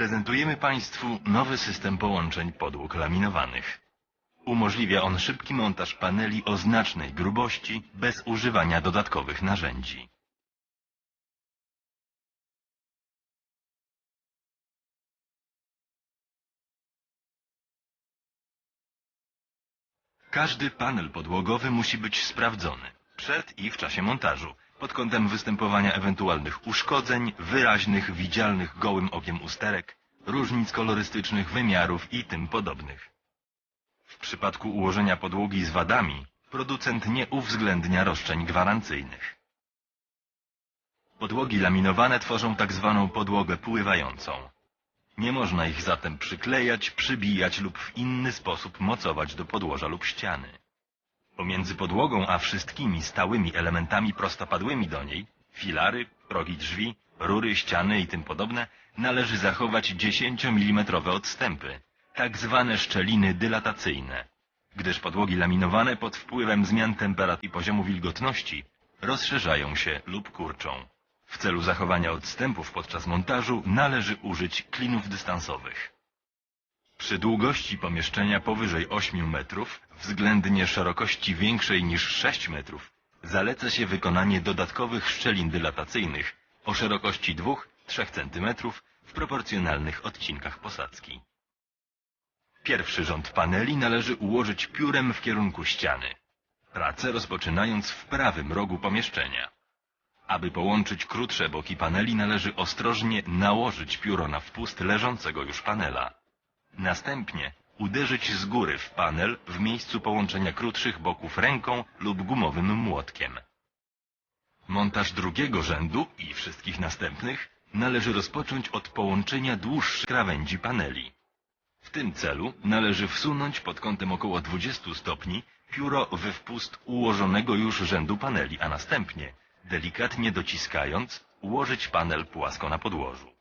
Prezentujemy Państwu nowy system połączeń podłóg laminowanych. Umożliwia on szybki montaż paneli o znacznej grubości bez używania dodatkowych narzędzi. Każdy panel podłogowy musi być sprawdzony przed i w czasie montażu pod kątem występowania ewentualnych uszkodzeń, wyraźnych, widzialnych gołym okiem usterek, różnic kolorystycznych, wymiarów i tym podobnych. W przypadku ułożenia podłogi z wadami producent nie uwzględnia roszczeń gwarancyjnych. Podłogi laminowane tworzą tak zwaną podłogę pływającą. Nie można ich zatem przyklejać, przybijać lub w inny sposób mocować do podłoża lub ściany. Pomiędzy podłogą a wszystkimi stałymi elementami prostopadłymi do niej, filary, progi drzwi, rury, ściany i tym podobne, należy zachować 10 mm odstępy, tak zwane szczeliny dylatacyjne, gdyż podłogi laminowane pod wpływem zmian temperatury i poziomu wilgotności rozszerzają się lub kurczą. W celu zachowania odstępów podczas montażu należy użyć klinów dystansowych. Przy długości pomieszczenia powyżej 8 metrów, względnie szerokości większej niż 6 metrów, zaleca się wykonanie dodatkowych szczelin dylatacyjnych o szerokości 2-3 cm w proporcjonalnych odcinkach posadzki. Pierwszy rząd paneli należy ułożyć piórem w kierunku ściany, pracę rozpoczynając w prawym rogu pomieszczenia. Aby połączyć krótsze boki paneli należy ostrożnie nałożyć pióro na wpust leżącego już panela. Następnie uderzyć z góry w panel w miejscu połączenia krótszych boków ręką lub gumowym młotkiem. Montaż drugiego rzędu i wszystkich następnych należy rozpocząć od połączenia dłuższych krawędzi paneli. W tym celu należy wsunąć pod kątem około 20 stopni pióro we wpust ułożonego już rzędu paneli, a następnie, delikatnie dociskając, ułożyć panel płasko na podłożu.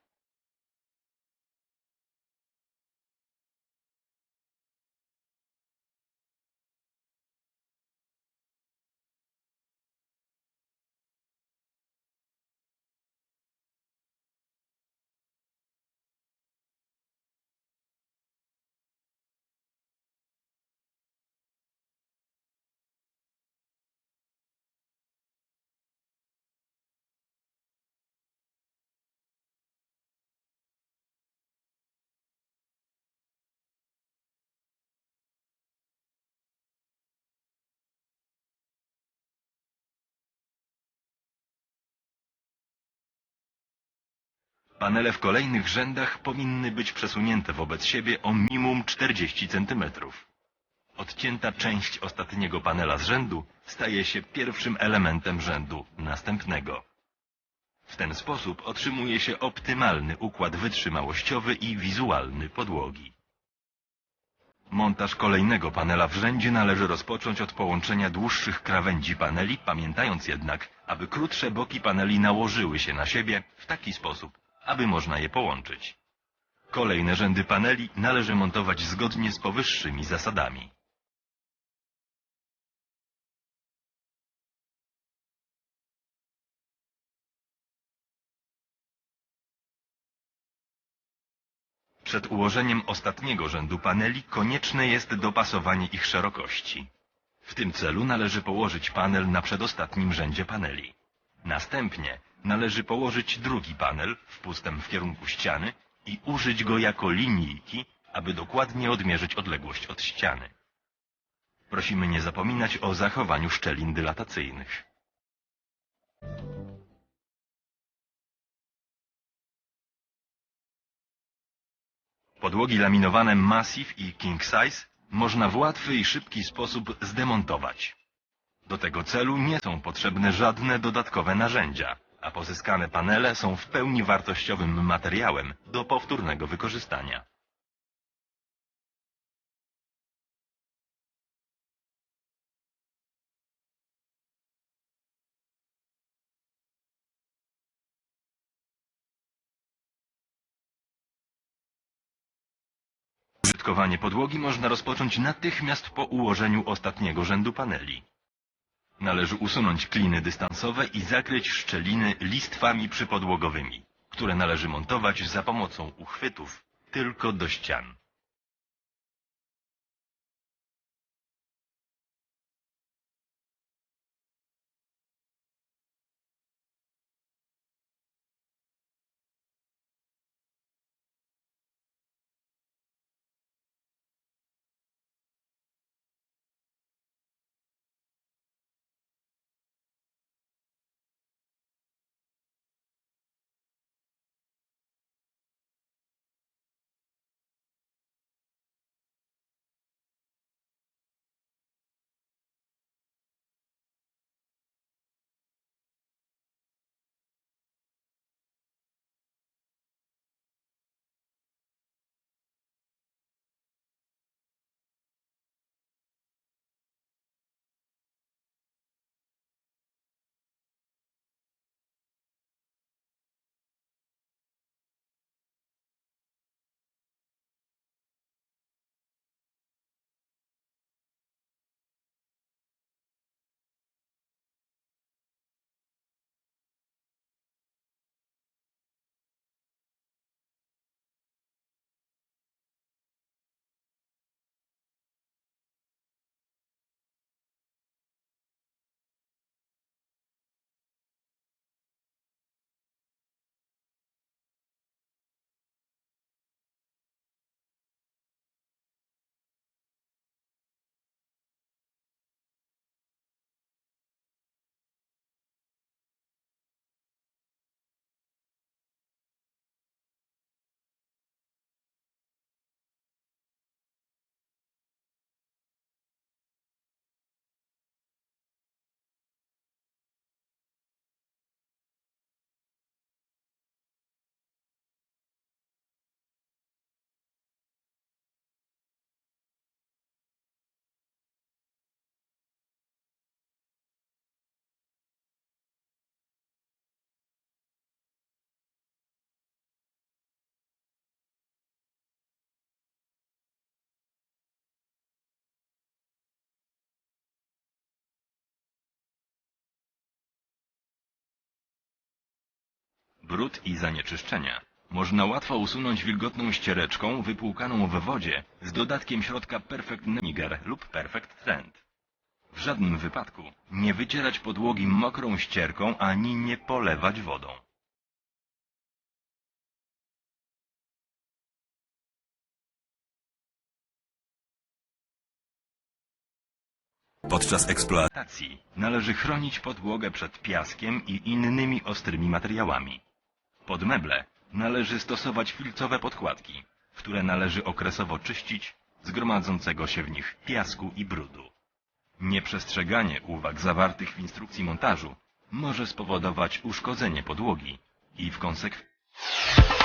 Panele w kolejnych rzędach powinny być przesunięte wobec siebie o minimum 40 cm. Odcięta część ostatniego panela z rzędu staje się pierwszym elementem rzędu następnego. W ten sposób otrzymuje się optymalny układ wytrzymałościowy i wizualny podłogi. Montaż kolejnego panela w rzędzie należy rozpocząć od połączenia dłuższych krawędzi paneli, pamiętając jednak, aby krótsze boki paneli nałożyły się na siebie w taki sposób, aby można je połączyć. Kolejne rzędy paneli należy montować zgodnie z powyższymi zasadami. Przed ułożeniem ostatniego rzędu paneli konieczne jest dopasowanie ich szerokości. W tym celu należy położyć panel na przedostatnim rzędzie paneli. Następnie należy położyć drugi panel wpustem w kierunku ściany i użyć go jako linijki, aby dokładnie odmierzyć odległość od ściany. Prosimy nie zapominać o zachowaniu szczelin dylatacyjnych. Podłogi laminowane Massive i King Size można w łatwy i szybki sposób zdemontować. Do tego celu nie są potrzebne żadne dodatkowe narzędzia, a pozyskane panele są w pełni wartościowym materiałem do powtórnego wykorzystania. Użytkowanie podłogi można rozpocząć natychmiast po ułożeniu ostatniego rzędu paneli. Należy usunąć kliny dystansowe i zakryć szczeliny listwami przypodłogowymi, które należy montować za pomocą uchwytów tylko do ścian. Brud i zanieczyszczenia można łatwo usunąć wilgotną ściereczką wypłukaną w wodzie z dodatkiem środka Perfect Niger lub Perfect Trend. W żadnym wypadku nie wycierać podłogi mokrą ścierką ani nie polewać wodą. Podczas eksploatacji należy chronić podłogę przed piaskiem i innymi ostrymi materiałami. Pod meble należy stosować filcowe podkładki, które należy okresowo czyścić z gromadzącego się w nich piasku i brudu. Nieprzestrzeganie uwag zawartych w instrukcji montażu może spowodować uszkodzenie podłogi i w konsekwencji